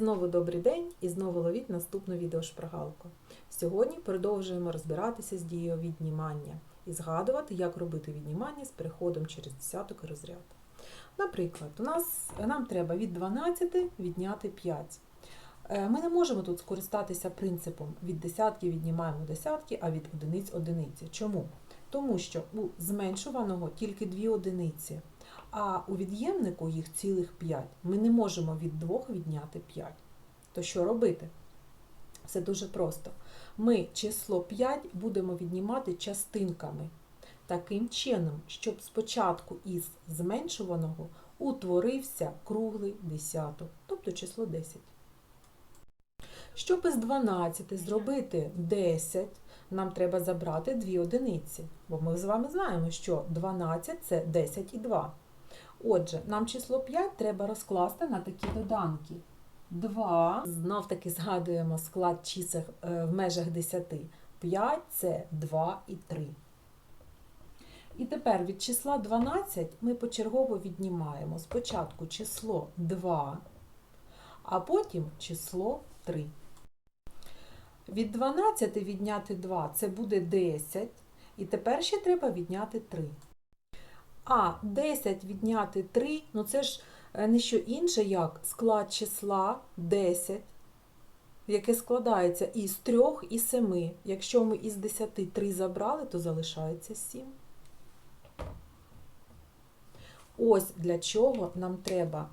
Знову добрий день і знову ловіть наступну відеошпаргалку. Сьогодні продовжуємо розбиратися з дією віднімання і згадувати, як робити віднімання з переходом через десяток і розряд. Наприклад, у нас, нам треба від 12 відняти 5. Е, Ми не можемо тут скористатися принципом від десятки віднімаємо десятки, а від одиниць одиниці. Чому? Тому що у зменшуваного тільки дві одиниці, а у від'ємнику їх цілих 5. Ми не можемо від 2 відняти 5. То що робити? Все дуже просто. Ми число 5 будемо віднімати частинками. Таким чином, щоб спочатку із зменшуваного утворився круглий десяток, тобто число 10. Щоб із 12 зробити 10, нам треба забрати дві одиниці, бо ми з вами знаємо, що 12 це 10 і 2. Отже, нам число 5 треба розкласти на такі доданки. 2. Знов таки згадуємо склад чисел е, в межах 10. 5 це 2 і 3. І тепер від числа 12 ми почергово віднімаємо спочатку число 2, а потім число 3. Від 12 відняти 2 це буде 10. І тепер ще треба відняти 3. А 10 відняти 3, ну це ж е, не що інше, як склад числа 10, яке складається із 3 і 7. Якщо ми із 10 3 забрали, то залишається 7. Ось для чого нам треба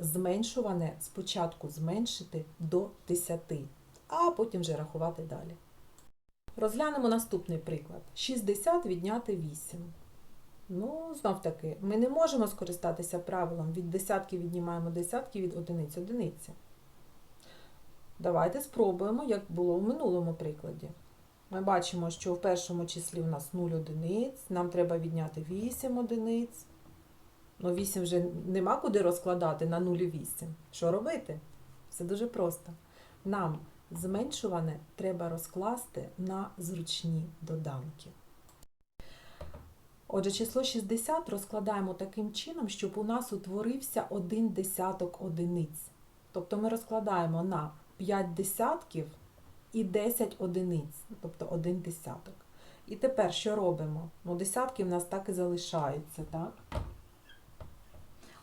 зменшуване спочатку зменшити до 10, а потім вже рахувати далі. Розглянемо наступний приклад. 60 відняти 8. Ну, знов таки, ми не можемо скористатися правилом від десятки віднімаємо десятки від одиниць одиниці. Давайте спробуємо, як було в минулому прикладі. Ми бачимо, що в першому числі у нас 0 одиниць, нам треба відняти 8 одиниць. Ну, 8 вже нема куди розкладати на 0 і 8. Що робити? Все дуже просто. Нам зменшуване треба розкласти на зручні доданки. Отже, число 60 розкладаємо таким чином, щоб у нас утворився один десяток одиниць. Тобто ми розкладаємо на 5 десятків і 10 одиниць, тобто один десяток. І тепер що робимо? Ну, десятки в нас так і залишаються, так?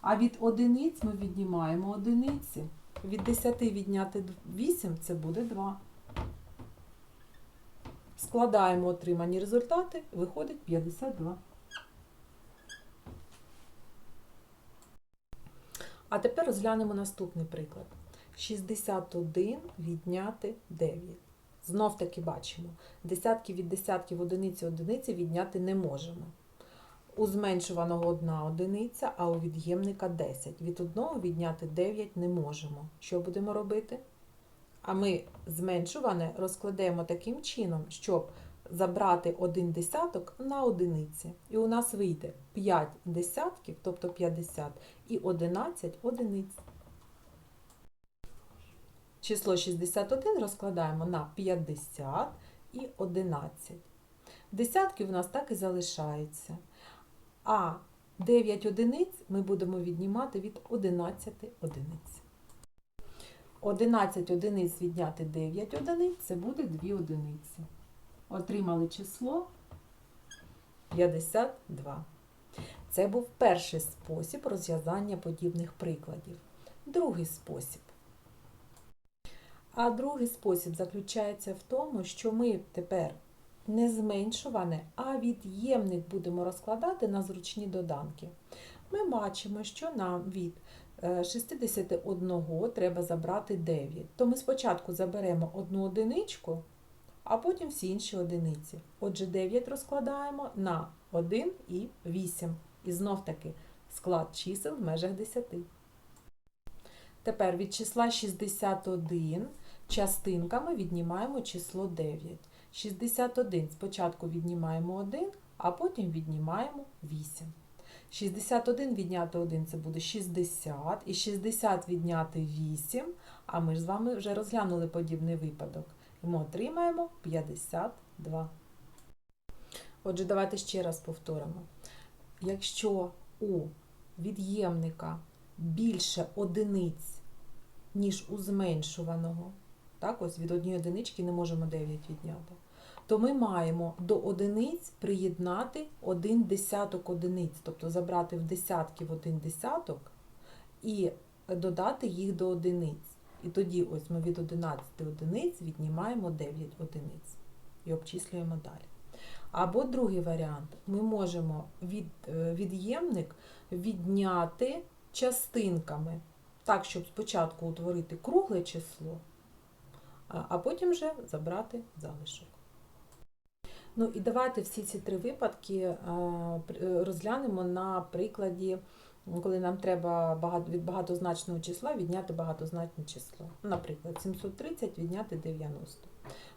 А від одиниць ми віднімаємо одиниці. Від 10 відняти 8 це буде 2. Складаємо отримані результати, виходить 52. А тепер розглянемо наступний приклад. 61 відняти 9. Знов таки бачимо, десятки від десятків одиниці одиниці відняти не можемо. У зменшуваного одна одиниця, а у від'ємника 10. Від одного відняти 9 не можемо. Що будемо робити? А ми зменшуване розкладемо таким чином, щоб забрати один десяток на одиниці. І у нас вийде 5 десятків, тобто 50, і 11 одиниць. Число 61 розкладаємо на 50 і 11. Десятки у нас так і залишаються. А 9 одиниць ми будемо віднімати від 11 одиниць. 11 одиниць відняти 9 одиниць це буде 2 одиниці. Отримали число 52. Це був перший спосіб розв'язання подібних прикладів. Другий спосіб. А другий спосіб заключається в тому, що ми тепер не зменшуване, а від'ємник будемо розкладати на зручні доданки. Ми бачимо, що нам від 61 треба забрати 9. То ми спочатку заберемо одну одиничку, а потім всі інші одиниці. Отже, 9 розкладаємо на 1 і 8. І знов таки склад чисел в межах 10. Тепер від числа 61 частинками віднімаємо число 9. 61 спочатку віднімаємо 1, а потім віднімаємо 8. 61 відняти 1 це буде 60, і 60 відняти 8, а ми ж з вами вже розглянули подібний випадок. І ми отримаємо 52. Отже, давайте ще раз повторимо. Якщо у від'ємника більше одиниць, ніж у зменшуваного. Так, ось від однієї одинички не можемо 9 відняти. То ми маємо до одиниць приєднати один десяток одиниць, тобто забрати в десятків один десяток і додати їх до одиниць. І тоді ось ми від 11 одиниць віднімаємо 9 одиниць і обчислюємо далі. Або другий варіант. Ми можемо від, е, від'ємник відняти частинками, так, щоб спочатку утворити кругле число, а потім вже забрати залишок. Ну і давайте всі ці три випадки е, е, розглянемо на прикладі, коли нам треба багато, від багатозначного числа відняти багатозначне число. Наприклад, 730 відняти 90.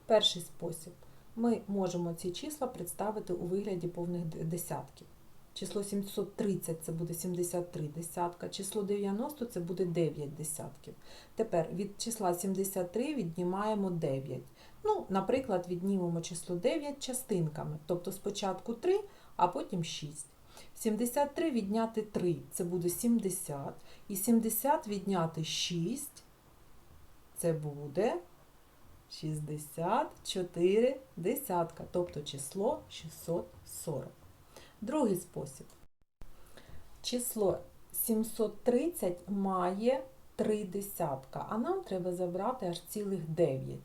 Перший спосіб. Ми можемо ці числа представити у вигляді повних десятків. Число 730 це буде 73 десятка, число 90 це буде 9 десятків. Тепер від числа 73 віднімаємо 9. Ну, наприклад, віднімемо число 9 частинками, тобто спочатку 3, а потім 6. 73 відняти 3 це буде 70. І 70 відняти 6 це буде 64 десятка, тобто число 640. Другий спосіб. Число 730 має 3 десятка, а нам треба забрати аж цілих 9.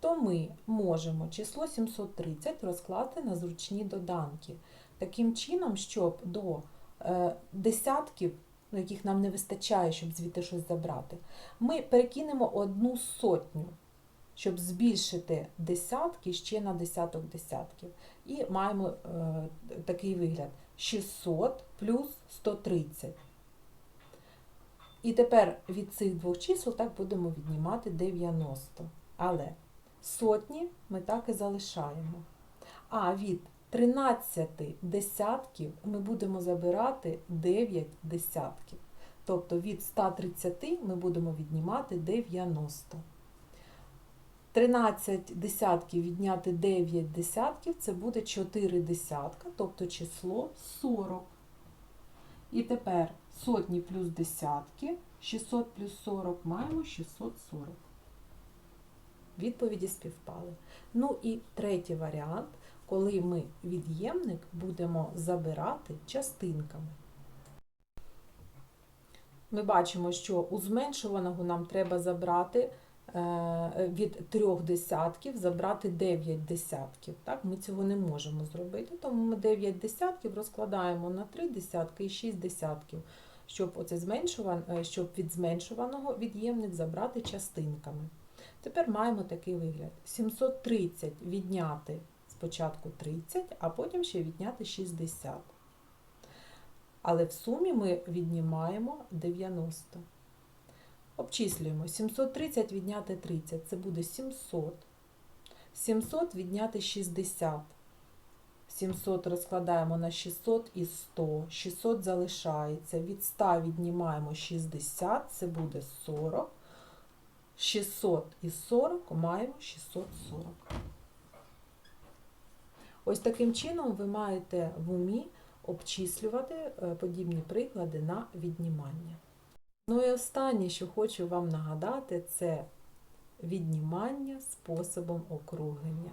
То ми можемо число 730 розкласти на зручні доданки. Таким чином, щоб до е, десятків, ну, яких нам не вистачає, щоб звідти щось забрати, ми перекинемо одну сотню, щоб збільшити десятки ще на десяток десятків. І маємо е, такий вигляд: 600 плюс 130. І тепер від цих двох чисел так будемо віднімати 90. Але сотні ми так і залишаємо. А від 13 десятків ми будемо забирати 9 десятків. Тобто від 130 ми будемо віднімати 90. 13 десятків відняти 9 десятків це буде 4 десятка, тобто число 40. І тепер сотні плюс десятки, 600 плюс 40 маємо 640. Відповіді співпали. Ну і третій варіант, коли ми від'ємник будемо забирати частинками. Ми бачимо, що у зменшуваного нам треба забрати е, від трьох десятків забрати 9 десятків. Так? Ми цього не можемо зробити, тому ми 9 десятків розкладаємо на 3 десятки і 6 десятків, щоб, оце зменшуван, е, щоб від зменшуваного від'ємник забрати частинками. Тепер маємо такий вигляд: 730 відняти спочатку 30, а потім ще відняти 60. Але в сумі ми віднімаємо 90. Обчислюємо 730 відняти 30, це буде 700. 700 відняти 60. 700 розкладаємо на 600 і 100. 600 залишається. Від 100 віднімаємо 60, це буде 40. 600 і 40 маємо 640. Ось таким чином ви маєте в умі обчислювати е, подібні приклади на віднімання. Ну і останнє, що хочу вам нагадати, це віднімання способом округлення.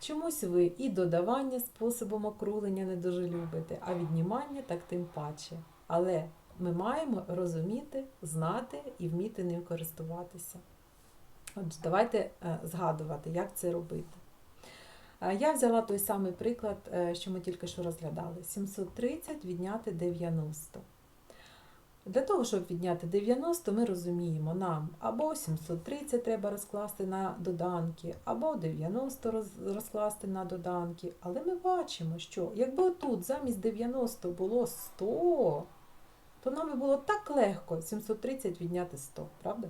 Чомусь ви і додавання способом округлення не дуже любите, а віднімання так тим паче. Але ми маємо розуміти, знати і вміти ним користуватися. Отже, давайте е, згадувати, як це робити. Е, Я взяла той самий приклад, е, що ми тільки що розглядали: 730 відняти 90. Для того, щоб відняти 90, ми розуміємо, нам або 730 треба розкласти на доданки, або 90 розкласти на доданки. Але ми бачимо, що якби тут замість 90 було 100, то нам би було так легко 730 відняти 100, правда?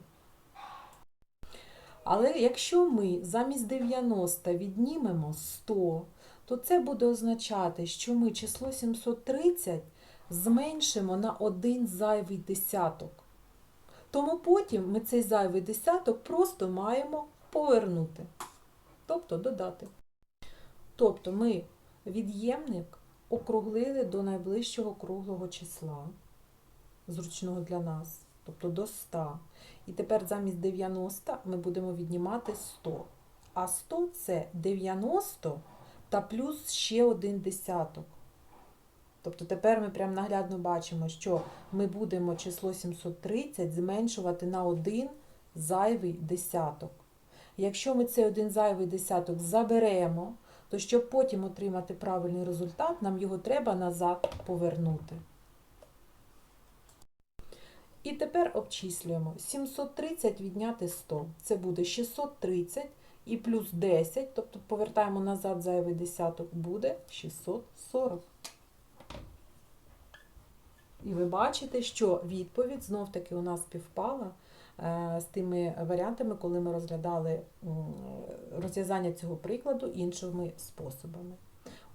Але якщо ми замість 90 віднімемо 100, то це буде означати, що ми число 730 зменшимо на один зайвий десяток. Тому потім ми цей зайвий десяток просто маємо повернути, тобто додати. Тобто ми від'ємник округлили до найближчого круглого числа, зручного для нас, тобто до 100. І тепер замість 90 ми будемо віднімати 100. А 100 це 90 та плюс ще один десяток. Тобто тепер ми прямо наглядно бачимо, що ми будемо число 730 зменшувати на один зайвий десяток. Якщо ми цей один зайвий десяток заберемо, то щоб потім отримати правильний результат, нам його треба назад повернути. І тепер обчислюємо. 730 відняти 100. Це буде 630 і плюс 10, тобто повертаємо назад зайвий десяток, буде 640. І ви бачите, що відповідь знов-таки у нас співпала е, з тими варіантами, коли ми розглядали розв'язання цього прикладу іншими способами.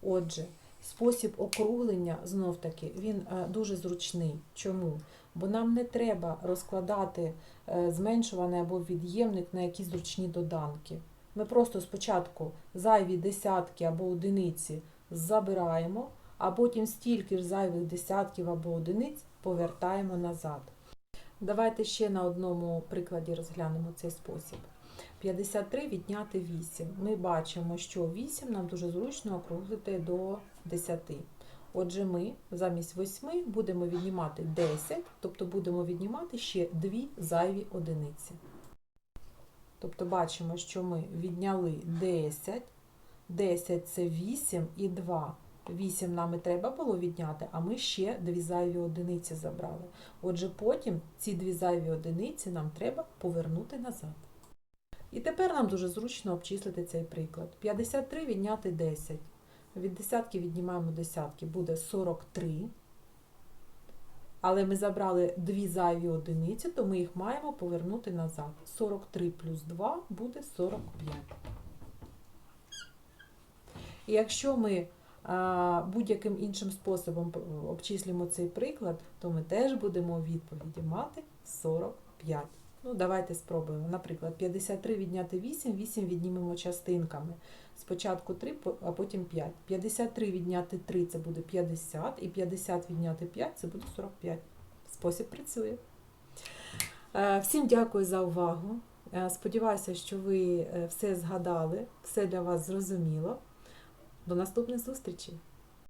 Отже, спосіб округлення знов-таки він е, дуже зручний. Чому? Бо нам не треба розкладати е, зменшуваний або від'ємник на якісь зручні доданки. Ми просто спочатку зайві десятки або одиниці забираємо, а потім стільки ж зайвих десятків або одиниць повертаємо назад. Давайте ще на одному прикладі розглянемо цей спосіб. 53 відняти 8. Ми бачимо, що 8 нам дуже зручно округлити до 10. Отже, ми замість 8 будемо віднімати 10, тобто будемо віднімати ще 2 зайві одиниці. Тобто бачимо, що ми відняли 10, 10 це 8 і 2. 8 нам і треба було відняти, а ми ще дві зайві одиниці забрали. Отже, потім ці дві зайві одиниці нам треба повернути назад. І тепер нам дуже зручно обчислити цей приклад. 53 відняти 10. Від десятки віднімаємо десятки, буде 43. Але ми забрали дві зайві одиниці, то ми їх маємо повернути назад. 43 плюс 2 буде 45. І якщо ми будь-яким іншим способом обчислюємо цей приклад, то ми теж будемо у відповіді мати 45. Ну, давайте спробуємо. Наприклад, 53 відняти 8, 8 віднімемо частинками. Спочатку 3, а потім 5. 53 відняти 3 це буде 50, і 50 відняти 5 це буде 45. Спосіб працює. Е, Всім дякую за увагу. Е, Сподіваюся, що ви е, все згадали, все для вас зрозуміло. До наступних зустрічей!